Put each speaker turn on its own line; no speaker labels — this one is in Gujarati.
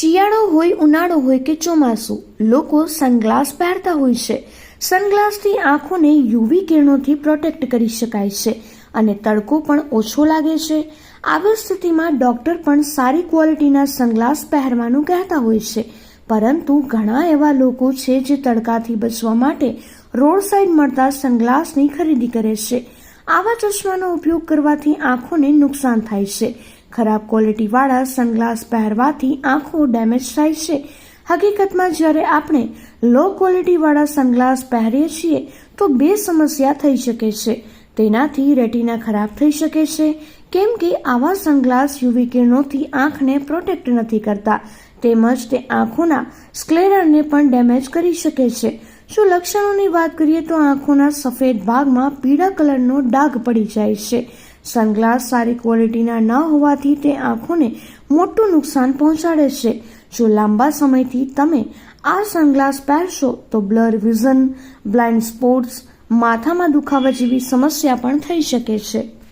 શિયાળો હોય, ઉનાળો હોય કે ચોમાસું, લોકો સનગ્લાસ પહેરતા હોય છે. સનગ્લાસથી આંખોને યુવી કિરણોથી પ્રોટેક્ટ કરી શકાય છે અને તડકો પણ ઓછો લાગે છે. આવી સ્થિતિમાં ડૉક્ટર પણ સારી ક્વોલિટીના સનગ્લાસ પહેરવાનું કહેતા હોય છે. પરંતુ ઘણા એવા લોકો છે જે તડકાથી બચવા માટે રોડ સાઈડ મળતા સનગ્લાસની ખરીદી કરે છે. આવા ચશ્માનો ઉપયોગ કરવાથી આંખોને નુકસાન થાય છે. ખરાબ ક્વોલિટીવાળા સનગ્લાસ પહેરવાથી આંખો ડેમેજ થાય છે. હકીકતમાં જ્યારે આપણે લો ક્વોલિટીવાળા સનગ્લાસ પહેરીએ છીએ, તો બે સમસ્યા થઈ શકે છે. તેનાથી રેટિના ખરાબ થઈ શકે છે. કેમ કે આવા સનગ્લાસ યુવી કિરણોથી આંખને પ્રોટેક્ટ નથી કરતા. તેમજ તે આંખોના સ્ક્લેરરને પણ ડેમેજ કરી શકે છે. જો લક્ષણોની વાત કરીએ તો આંખોના સફેદ ભાગમાં પીળા કલરનો ડાઘ પડી જાય છે. સનગ્લાસ સારી ક્વોલિટીના ન હોવાથી તે આંખોને મોટું નુકસાન પહોંચાડે છે. જો લાંબા સમયથી તમે આ સનગ્લાસ પહેરશો, તો બ્લર વિઝન, બ્લાઇન્ડ સ્પોટ્સ, માથામાં દુખાવા જેવી સમસ્યા પણ થઈ શકે છે.